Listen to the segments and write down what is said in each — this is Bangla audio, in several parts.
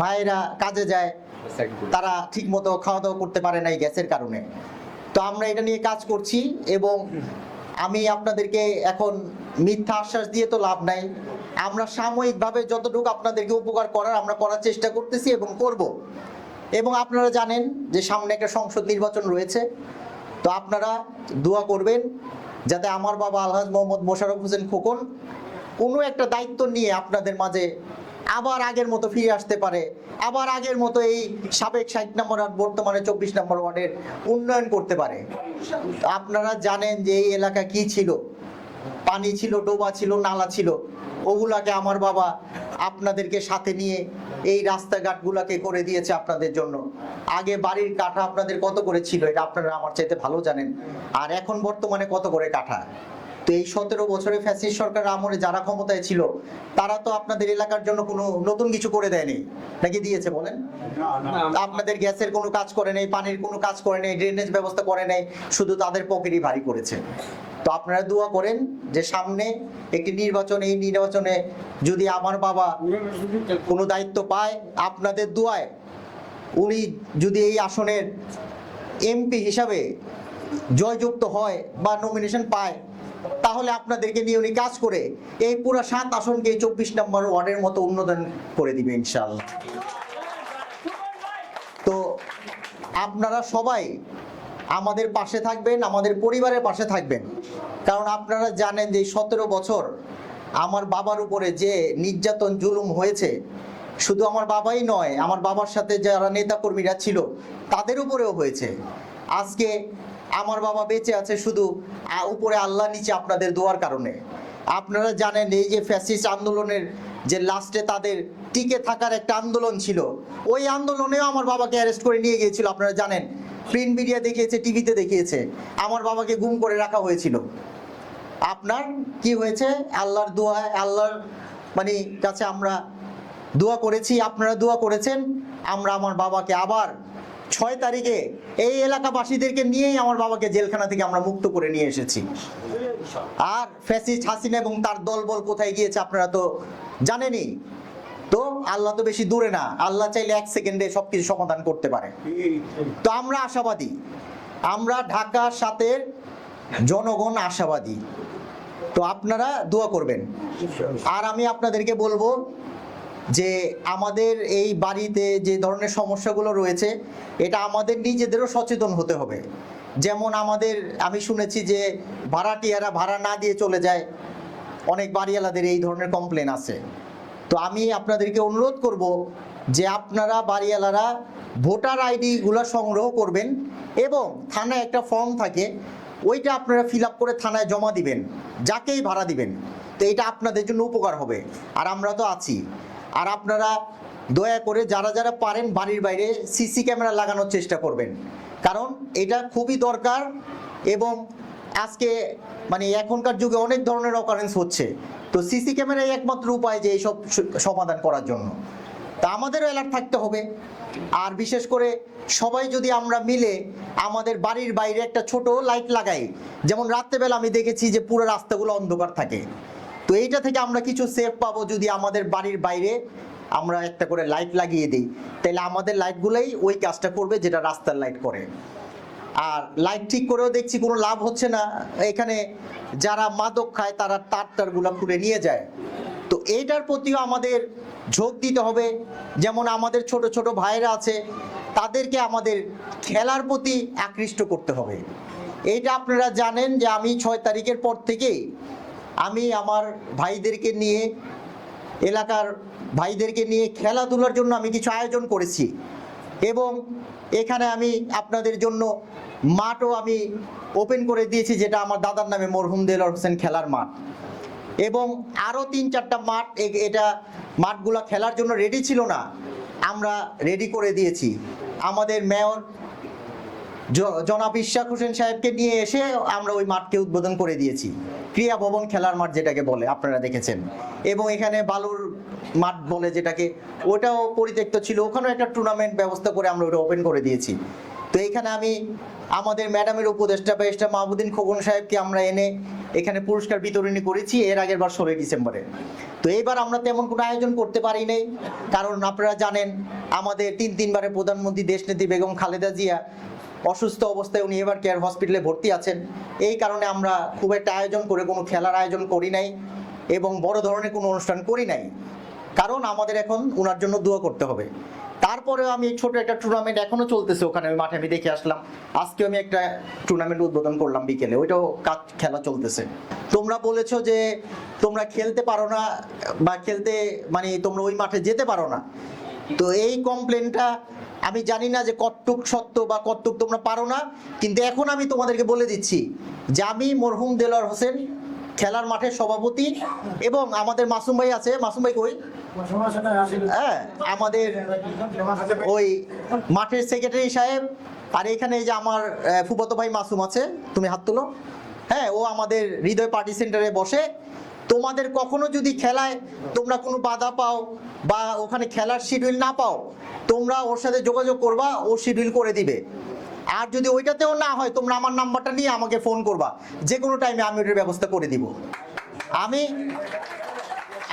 ভাইয়েরা কাজে যায় তারা ঠিক মতো খাওয়া দাওয়া করতে পারে না এই গ্যাসের কারণে। তো আমরা এটা নিয়ে কাজ করছি এবং আমি আপনাদেরকে এখন মিথ্যা আশ্বাস দিয়ে তো লাভ নাই। আমরা সাময়িকভাবে যতটুকু আপনাদেরকে উপকার করার আমরা করার চেষ্টা করতেছি এবং করব। এবং আপনারা জানেন যে সামনে একটা সংসদ নির্বাচন রয়েছে। তো আপনারা দোয়া করবেন যাতে আমার বাবা আলহাজ মোহাম্মদ মোশাররফ হোসেন খোকন কোনো একটা দায়িত্ব নিয়ে আপনাদের মাঝে আবার আগের মতো ফিরে আসতে পারে। আবার আগের মতো এই সাবেক ষাট নম্বর ওয়ার্ড বর্তমানে চব্বিশ নম্বর ওয়ার্ডের উন্নয়ন করতে পারে। আপনারা জানেন যে এই এলাকা কি ছিল? পানি ছিল, ডোবা ছিল, নালা ছিল। ওগুলাকে আমার বাবা আপনাদেরকে সাথে নিয়ে এই রাস্তাঘাটগুলাকে করে দিয়েছে আপনাদের জন্য। আগে বাড়ির কাঠা আপনাদের কত করে ছিল? এটা আপনারা আমার চাইতে ভালো জানেন। আর এখন বর্তমানে কত করে কাঠা তো এই সতেরো বছরে ফ্যাসিস সরকার আমলে যারা ক্ষমতায় ছিল তারা তো আপনাদের এলাকার জন্য কোনো নতুন কিছু করে দেয়নি। নাকি দিয়েছে বলেন? আপনাদের গ্যাসের কোনো কাজ করে নেই পানির কোনো কাজ করে নেই ড্রেনেজ ব্যবস্থা করে নেই শুধু তাদের পকেটই ভারী করেছে। তো আপনারা দোয়া করেন যে সামনে একটি নির্বাচন এই নির্বাচনে যদি আমার বাবা কোনো দায়িত্ব পায় আপনাদের দোয়ায় উনি যদি এই আসনের এমপি হিসাবে জয়যুক্ত হয় বা নমিনেশন পায় তাহলে আপনাদেরকে নিয়ে উনি কাজ করে এই পুরো সাত আসনকে চব্বিশ নম্বর ওয়ার্ডের মতো উন্নয়ন করে দিবে ইনশাল্লাহ তো আপনারা সবাই আমাদের পাশে থাকবেন, আমাদের পরিবারের পাশে থাকবেন। কারণ আপনারা জানেন যে সতেরো বছর আমার বাবার উপরে যে নির্যাতন, জুলুম হয়েছে, শুধু আমার বাবাই নয়, আমার বাবার সাথে যারা নেতাকর্মীরা ছিল, তাদের উপরেও হয়েছে। আজকে আমার বাবা বেঁচে আছে শুধু উপরে আল্লাহ নিচে আপনাদের দোয়ার কারণে। আপনারা জানেন এই যে ফ্যাসিস্ট আন্দোলনের যে লাস্টে তাদের টিকে থাকার একটা আন্দোলন ছিল, ওই আন্দোলনেও আমার বাবাকে অ্যারেস্ট করে নিয়ে গিয়েছিল, আপনারা জানেন। প্রিন্ট মিডিয়া দেখিয়েছে, টিভিতে দেখিয়েছে, আমার বাবাকে গুম করে রাখা হয়েছিল। আপনার কি হয়েছে? আল্লাহর দোয়া, আল্লাহর মানে কাছে আমরা দোয়া করেছি, আপনারা দোয়া করেছেন, আমরা আমার বাবাকে আবার ছয় তারিখে এই এলাকাবাসীদেরকে নিয়েই আমার বাবাকে জেলখানা থেকে আমরা মুক্ত করে নিয়ে এসেছি। আর ফ্যাসিস্ট হাসিনা এবং তার দলবল কোথায় গিয়েছে আপনারা তো জানেনই। তো আল্লাহ তো বেশি দূরে না, আল্লাহ চাইলে এক সেকেন্ডে সবকিছু সমাধান করতে পারে। তো আমরা আশাবাদী, আমরা ঢাকার সাথে জনগণ আশাবাদী। তো আপনারা দোয়া করবেন। আর আমি আপনাদেরকে বলব যে আমাদের এই বাড়িতে যে ধরনের সমস্যাগুলো রয়েছে, এটা আমাদের নিজেদেরও সচেতন হতে হবে। যেমন আমাদের, আমি শুনেছি যে ভাড়াটিয়ারা ভাড়া না দিয়ে চলে যায়, অনেক বাড়িওয়ালাদের এই ধরনের কমপ্লেন আছে। তো আমি আপনাদেরকে অনুরোধ করব যে আপনারা বাড়িওয়ালারা ভোটার আইডিগুলো সংগ্রহ করবেন এবং থানায় একটা ফর্ম থাকে, ওইটা আপনারা ফিল করে থানায় জমা দিবেন, যাকেই ভাড়া দিবেন। তো এটা আপনাদের জন্য উপকার হবে। আর আমরা তো আছি। আর আপনারা দয়া করে যারা যারা পারেন বাড়ির বাইরে সিসি ক্যামেরা লাগানোর চেষ্টা করবেন। কারণ এটা খুবই দরকার এবং আজকে মানে এখনকার যুগে অনেক ধরনের অকারেন্স হচ্ছে। তো সিসি ক্যামেরাই একমাত্র উপায় যে এইসব সমাধান করার জন্য। তা আমাদেরও অ্যালার্ট থাকতে হবে। আর বিশেষ করে সবাই যদি আমরা মিলে আমাদের বাড়ির বাইরে একটা ছোট লাইট লাগাই, যেমন রাত্রেবেলা আমি দেখেছি যে পুরো রাস্তাগুলো অন্ধকার থাকে। তো এইটা থেকে আমরা কিছু সেফ পাবো যদি আমাদের বাড়ির বাইরে আমরা একটা করে লাইট লাগিয়ে দিই। তাহলে আমাদের লাইটগুলোই ওই কাজটা করবে যেটা রাস্তার লাইট করে। আর লাইট ঠিক করেও দেখছি কোনো লাভ হচ্ছে না। এখানে যারা মাদক খায়, তারা তার টারগুলো খুলে নিয়ে যায়। তো এইটার প্রতিও আমাদের ঝোঁক দিতে হবে। যেমন আমাদের ছোট ছোট ভাইরা আছে, তাদেরকে আমাদের খেলার প্রতি আকৃষ্ট করতে হবে। এইটা আপনারা জানেন যে আমি ছয় তারিখের পর থেকেই আমি আমার ভাইদেরকে নিয়ে, এলাকার ভাইদেরকে নিয়ে খেলাধুলার জন্য আমি কিছু আয়োজন করেছি। এবং এখানে আমি আপনাদের জন্য মাঠও আমি ওপেন করে দিয়েছি, যেটা আমার দাদার নামে মরহুম দেলোয়ার হোসেন খেলার মাঠ। এবং আরও তিন চারটা মাঠ এটা মাঠগুলো খেলার জন্য রেডি ছিল না, আমরা রেডি করে দিয়েছি। আমাদের মেয়র জনাব ইশাক হোসেন সাহেবকে নিয়ে এসে আমরা ওই মাঠকে উদ্বোধন করে দিয়েছি। ক্রিয়া ভবন খেলার মাঠ যেটাকে বলে, আপনারা দেখেছেন। এবং এখানে বালুর মাঠ বলে যেটাকে, ওটাও পরিত্যক্ত ছিল। ওখানেও একটা টুর্নামেন্ট ব্যবস্থা করে আমরা ওটা ওপেন করে দিয়েছি। তো এখানে আমি আমাদের ম্যাডামের উপদেষ্টা বেস্টা মাহবুদ্দিন খোকন সাহেবকে আমরা এনে এখানে পুরস্কার বিতরণী করেছি, এর আগের বার ষোলোই ডিসেম্বরে। তো এইবার আমরা তেমন কোনো আয়োজন করতে পারি নাই, কারণ আপনারা জানেন, আমাদের তিন তিনবারের প্রধানমন্ত্রী দেশনেত্রী বেগম খালেদা জিয়া অসুস্থ অবস্থায় উনি এবার কেয়ার হসপিটালে ভর্তি আছেন। এই কারণে আমরা খুব একটা আয়োজন করে কোনো খেলার আয়োজন করি নাই এবং বড় ধরনের কোনো অনুষ্ঠান করি নাই। কারণ আমাদের এখন ওনার জন্য দোয়া করতে হবে। তারপরেও আমি ছোট একটা টুর্নামেন্ট এখনও চলতেছে ওখানে, ওই মাঠে আমি দেখে আসলাম। আজকে আমি একটা টুর্নামেন্ট উদ্বোধন করলাম বিকেলে, ওইটাও কাজ, খেলা চলতেছে। তোমরা বলেছ যে তোমরা খেলতে পারো না বা খেলতে মানে তোমরা ওই মাঠে যেতে পারো না। তো এই কমপ্লেনটা আমি জানি না যে কতটুক সত্য বা কতটুক তোমরা পারো না, কিন্তু এখন আমি তোমাদেরকে বলে দিচ্ছি যে আমি মরহুম দেলার হোসেন, খেলার মাঠের সভাপতি, এবং আমাদের মাসুম ভাই আছে, মাসুম ভাই কই? হ্যাঁ আমাদের ওই মাঠের সেক্রেটারি সাহেব, আর এখানে যে আমার ফুফাতো ভাই মাসুম আছে, তুমি হাত তুলো। হ্যাঁ ও আমাদের হৃদয় পার্টি সেন্টারে বসে। তোমাদের কখনো যদি খেলায় তোমরা কোনো বাধা পাও বা ওখানে খেলার শিডিউল না পাও তোমরা ওর সাথে যোগাযোগ করবা, ও শিডিউল করে দিবে। আর যদি ওইটাতেও না হয়, তোমরা আমার নাম্বারটা নিয়ে আমাকে ফোন করবা। যে কোনো টাইমে আমি ওটার ব্যবস্থা করে দিব। আমি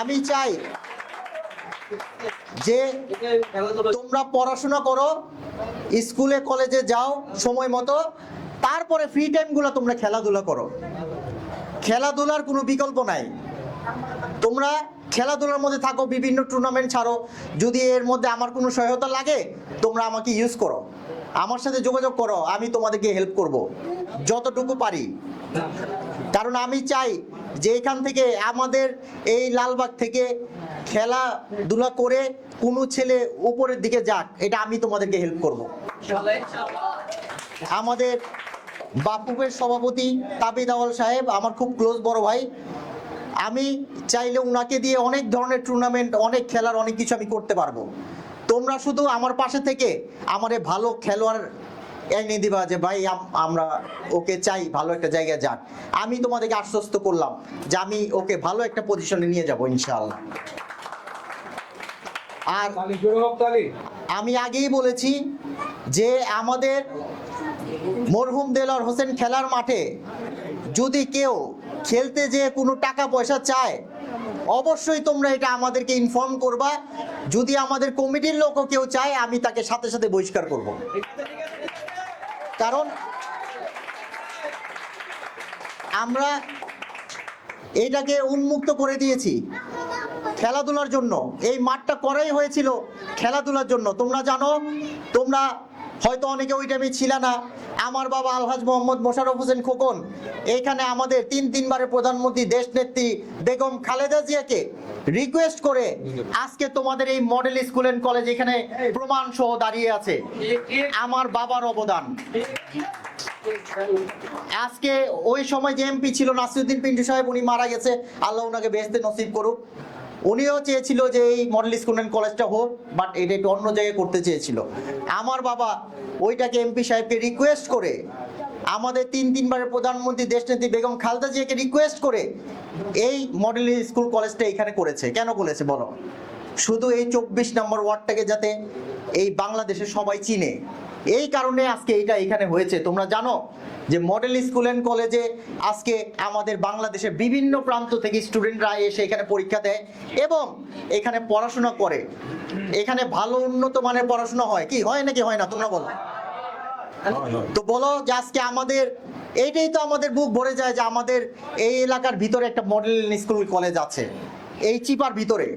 আমি চাই যে তোমরা পড়াশোনা করো, স্কুলে, কলেজে যাও সময় মতো, তারপরে ফ্রি টাইমগুলো তোমরা খেলাধুলা করো। খেলাধুলার কোনো বিকল্প নাই। তোমরা খেলাধুলার মধ্যে থাকো, বিভিন্ন টুর্নামেন্ট ছাড়ো। যদি এর মধ্যে আমার কোনো সহায়তা লাগে, তোমরা আমাকে ইউজ করো। আমার সাথে যোগাযোগ করো, আমি তোমাদেরকে হেল্প করব। যতটুকু পারি। কারণ আমি চাই যে এখান থেকে আমাদের এই লালবাগ থেকে খেলাধুলা করে কোনো ছেলে উপরের দিকে যাক, এটা আমি তোমাদেরকে হেল্প করব। আমাদের বাপুবের সভাপতি তাবিদ আওয়াল সাহেব, আমার খুব ক্লোজ বড় ভাই আমি চাইলে ওনাকে দিয়ে অনেক ধরনের টুর্নামেন্ট অনেক খেলার অনেক কিছু আমি করতে পারব। তোমরা শুধু আমার পাশে থেকে আমারে ভালো খেলোয়াড় এনে দিবা যে ভাই আম- আমরা ওকে চাই ভালো একটা জায়গায় যাক। আমি তোমাদেরকে আশ্বস্ত করলাম যে আমি ওকে ভালো একটা পজিশনে নিয়ে যাব ইনশাআল্লাহ। আর আমি আগেই বলেছি যে আমাদের মরহুম দেলার হোসেন খেলার মাঠে যদি কেউ খেলতে যে কোনো টাকা পয়সা চায়, অবশ্যই তোমরা এটা আমাদেরকে ইনফর্ম করবা। যদি আমাদের কমিটির লোকও কেউ চায়, আমি তাকে সাথে সাথে বহিষ্কার করব। কারণ আমরা এইটাকে উন্মুক্ত করে দিয়েছি খেলাধুলার জন্য। এই মাঠটা করাই হয়েছিল খেলাধুলার জন্য। তোমরা জানো, তোমরা হয়তো অনেকে ওই টাইমে ছিল না। আমার বাবা আলহাজ মোহাম্মদ মোশাররফ হোসেন খোকন, এইখানে আমাদের তিন তিনবারের প্রধানমন্ত্রী, দেশ নেত্রী বেগম খালেদা জিয়াকে রিকোয়েস্ট করে আজকে তোমাদের এই মডেল স্কুল এন্ড কলেজ এখানে প্রমাণ সহ দাঁড়িয়ে আছে। আমার বাবার অবদান। আজকে ওই সময় যে এমপি ছিল নাসিরুদ্দিন পিন্টু সাহেব, উনি মারা গেছে। আল্লাহ ওনাকে বেহেস্তে নসিব করুক। উনিও চেয়েছিল যে এই মডেল স্কুল অ্যান্ড কলেজটা হোক বাট এটা একটু অন্য জায়গায় করতে চেয়েছিল। আমার বাবা ওইটাকে এমপি সাহেবকে রিকোয়েস্ট করে, আমাদের তিন তিনবারের প্রধানমন্ত্রী দেশনেত্রী বেগম খালেদা জিয়াকে রিকোয়েস্ট করে এই মডেল স্কুল কলেজটা এখানে করেছে। কেন করেছে বলো? শুধু এই চব্বিশ নম্বর ওয়ার্ডটাকে যাতে এই বাংলাদেশে সবাই চিনে। এই কারণে আজকে এটা এখানে হয়েছে। তোমরা জানো যে মডেল স্কুল অ্যান্ড কলেজে আজকে আমাদের বাংলাদেশের বিভিন্ন প্রান্ত থেকে স্টুডেন্টরা এসে এখানে পরীক্ষা দেয় এবং এখানে পড়াশোনা করে। এখানে ভালো উন্নত মানের পড়াশোনা হয়। কি হয় নাকি হয় না? তোমরা বলো। তো বলো যে আজকে আমাদের এইটাই তো আমাদের বুক ভরে যায় যে আমাদের এই এলাকার ভিতরে একটা মডেল স্কুল কলেজ আছে। এই চিপার ভিতরে।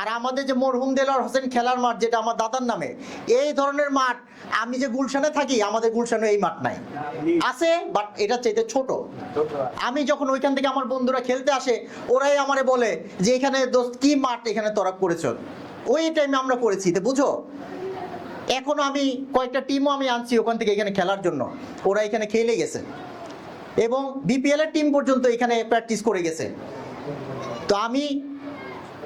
আর আমাদের যে মরহুম দেলার হোসেন খেলার মাঠ, যেটা আমার দাদার নামে, এই ধরনের মাঠ আমি যে গুলশানে থাকি, আমাদের গুলশানে এই মাঠ নাই। আছে বাট এটা চাইতে ছোট। আমি যখন ওইখান থেকে আমার বন্ধুরা খেলতে আসে, ওরাই আমারে বলে যে, এখানে দোস্ত, কি মাঠ এখানে তোরা করেছ? ওই টাইমে আমরা করেছি, তো বুঝো? এখন আমি কয়েকটা টিমও আমি আনছি ওখান থেকে এখানে খেলার জন্য। ওরা এখানে খেলে গেছে। এবং বিপিএল এর টিম পর্যন্ত এখানে প্র্যাকটিস করে গেছে। তো আমি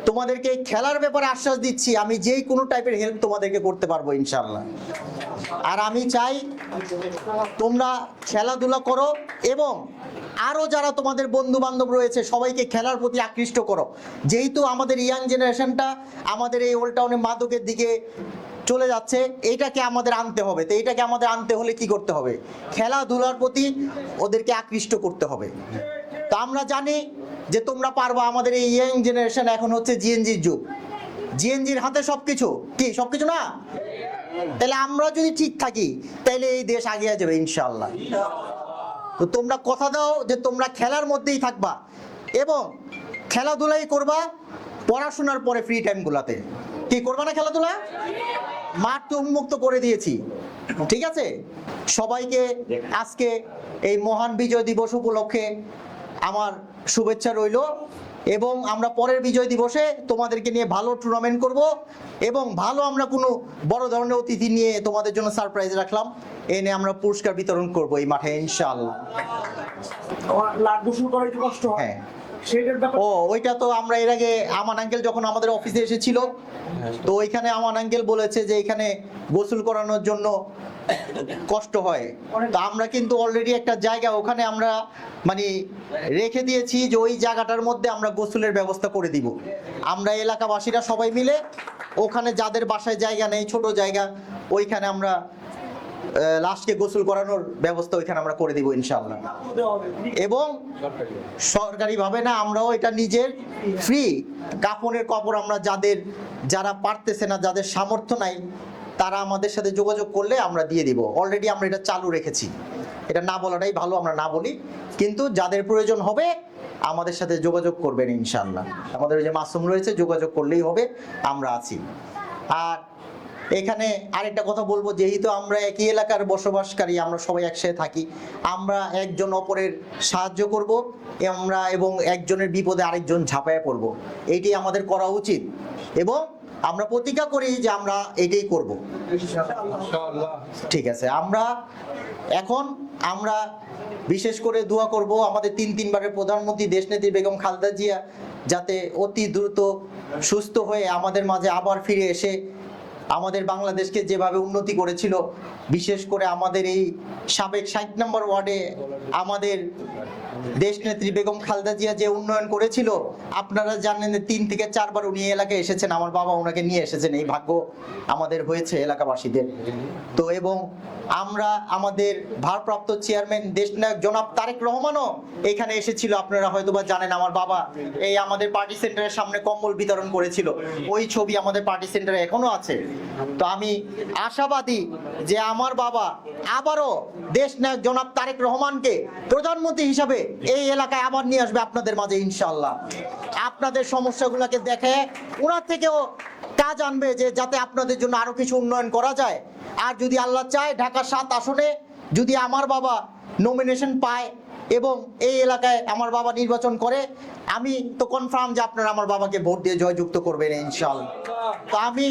তোমাদেরকে এই খেলার ব্যাপারে আশ্বাস দিচ্ছি, আমি যেই কোনো টাইপের হেল্প তোমাদেরকে করতে পারব ইনশাল্লাহ আর আমি চাই তোমরা খেলাধুলা করো এবং আরও যারা তোমাদের বন্ধু বান্ধব রয়েছে, সবাইকে খেলার প্রতি আকৃষ্ট করো। যেহেতু আমাদের ইয়াং জেনারেশনটা আমাদের এই ওল্ড টাউনের মাদকের দিকে চলে যাচ্ছে এইটাকে আমাদের আনতে হবে। তো এইটাকে আমাদের আনতে হলে কি করতে হবে? খেলাধুলার প্রতি ওদেরকে আকৃষ্ট করতে হবে। তো আমরা জানি যে তোমরা পারবা আমাদের এই ইয়াং জেনারেশন এখন হচ্ছে জিএনজির যুগ। জিএনজির হাতে সবকিছু। কি, সবকিছু না? তাহলে আমরা যদি ঠিক থাকি, তাহলে এই দেশ আগিয়ে যাবে ইনশাল্লাহ তো তোমরা কথা দাও যে তোমরা খেলার মধ্যেই থাকবা এবং খেলাধুলাই করবা পড়াশোনার পরে ফ্রি টাইমগুলোতে কি করবা না খেলাধুলা? মাঠ তো উন্মুক্ত করে দিয়েছি। ঠিক আছে? সবাইকে আজকে এই মহান বিজয় দিবস উপলক্ষে আমার শুভেচ্ছা রইল এবং আমরা পরের বিজয় দিবসে তোমাদেরকে নিয়ে ভালো টুর্নামেন্ট করব এবং ভালো আমরা কোনো বড় ধরনের অতিথি নিয়ে তোমাদের জন্য সারপ্রাইজ রাখলাম। এনে আমরা পুরস্কার বিতরণ করব এই মাঠে ইনশাআল্লাহ। করা একটু কষ্ট হয়। হ্যাঁ। ও ওইটা তো আমরা এর আগে আমান আঙ্কেল যখন আমাদের অফিসে এসেছিল তো ওইখানে আমান আঙ্কেল বলেছে যে এখানে গোসল করানোর জন্য কষ্ট হয়। তো আমরা কিন্তু অলরেডি একটা জায়গা ওখানে আমরা মানে রেখে দিয়েছি যে ওই জায়গাটার মধ্যে আমরা গোসলের ব্যবস্থা করে দিব। আমরা এলাকাবাসীরা সবাই মিলে ওখানে যাদের বাসায় জায়গা নেই ছোট জায়গা ওইখানে আমরা লাস্টকে গোসল করানোর ব্যবস্থা ওইখানে আমরা করে দিব হবে এবং সরকারিভাবে না, আমরাও এটা নিজের ফ্রি কাপড়ের কাপড় আমরা যাদের, যারা পারতেছে না, যাদের সামর্থ্য নাই, তারা আমাদের সাথে যোগাযোগ করলে আমরা দিয়ে দিব। অলরেডি আমরা এটা চালু রেখেছি। এটা না বলাটাই ভালো, আমরা না বলি। কিন্তু যাদের প্রয়োজন হবে, আমাদের সাথে যোগাযোগ করবেন ইনশাল্লাহ আমাদের যে মাসুম রয়েছে, যোগাযোগ করলেই হবে, আমরা আছি। আর এখানে আরেকটা কথা বলব যেহেতু আমরা একই এলাকার বসবাসকারী আমরা সবাই একসাথে থাকি আমরা একজন অপরের সাহায্য করব আমরা এবং একজনের বিপদে আরেকজন ঝাঁপায় পড়ব। এইটি আমাদের করা উচিত এবং আমরা প্রতিজ্ঞা করি যে আমরা এটাই করব। ঠিক আছে আমরা এখন আমরা বিশেষ করে দোয়া করব আমাদের তিন তিনবারের প্রধানমন্ত্রী দেশনেত্রী বেগম খালেদা জিয়া যাতে অতি দ্রুত সুস্থ হয়ে আমাদের মাঝে আবার ফিরে এসে আমাদের বাংলাদেশকে যেভাবে উন্নতি করেছিল বিশেষ করে আমাদের এই সাবেক ষাট নম্বর ওয়ার্ডে আমাদের দেশনেত্রী বেগম খালদা জিয়া যে উন্নয়ন করেছিল, আপনারা জানেন তিন থেকে চারবার উনি এলাকায় এসেছেন, আমার বাবা ওনাকে নিয়ে এসেছেন, এই ভাগ্য আমাদের হয়েছে এলাকাবাসীদের। তো এবং আমরা আমাদের ভারপ্রাপ্ত চেয়ারম্যান, দেশনায়ক জনাব তারেক রহমানও এখানে এসেছিল, আপনারা হয়তোবা জানেন, আমার বাবা এই আমাদের পার্টি সেন্টারের সামনে কম্বল বিতরণ করেছিল, ওই ছবি আমাদের পার্টি সেন্টারে এখনও আছে। তো আমি আশাবাদী যে আমার বাবা আবারও দেশনায়ক জনাব তারেক রহমানকে প্রধানমন্ত্রী হিসাবে এই এলাকায় আবার নিয়ে আসবে আপনাদের মাঝে ইনশাল্লাহ আপনাদের সমস্যাগুলোকে দেখে ওনার থেকেও কাজ আনবে যে যাতে আপনাদের জন্য আরও কিছু উন্নয়ন করা যায়। আর যদি আল্লাহ চায়, ঢাকা সাত আসনে যদি আমার বাবা নমিনেশন পায় এবং এই এলাকায় আমার বাবা নির্বাচন করে, আমি তো কনফার্ম যে আপনারা আমার বাবাকে ভোট দিয়ে জয়যুক্ত করবেন ইনশাল্লাহ তো আমি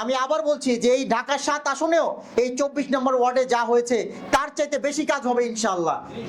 আমি আবার বলছি যে এই ঢাকা সাত আসনেও এই চব্বিশ নম্বর ওয়ার্ডে যা হয়েছে, তার চাইতে বেশি কাজ হবে ইনশাল্লাহ